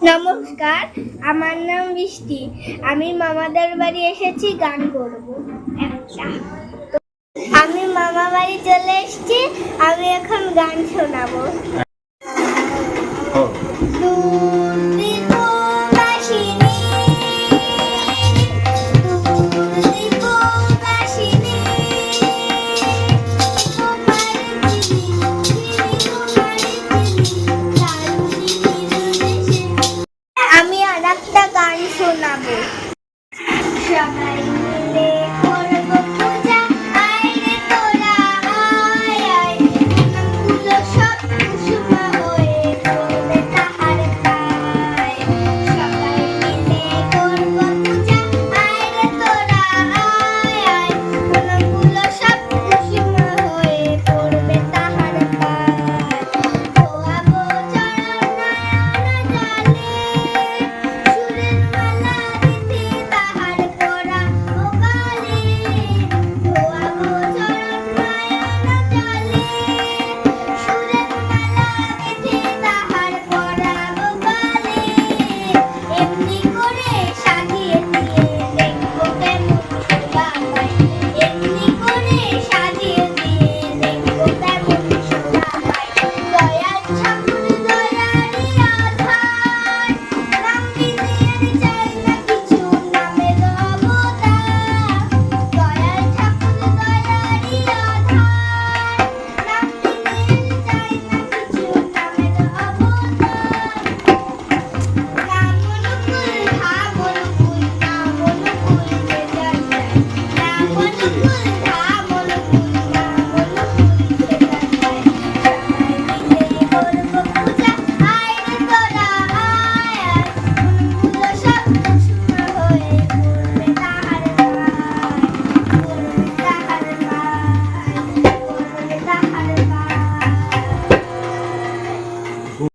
নমস্কার আমার নাম বৃষ্টি আমি মামাদের বাড়ি এসেছি গান করব। একটা। আমি মামা বাড়ি চলে এসেছি আমি এখন গান শোনাবো। you.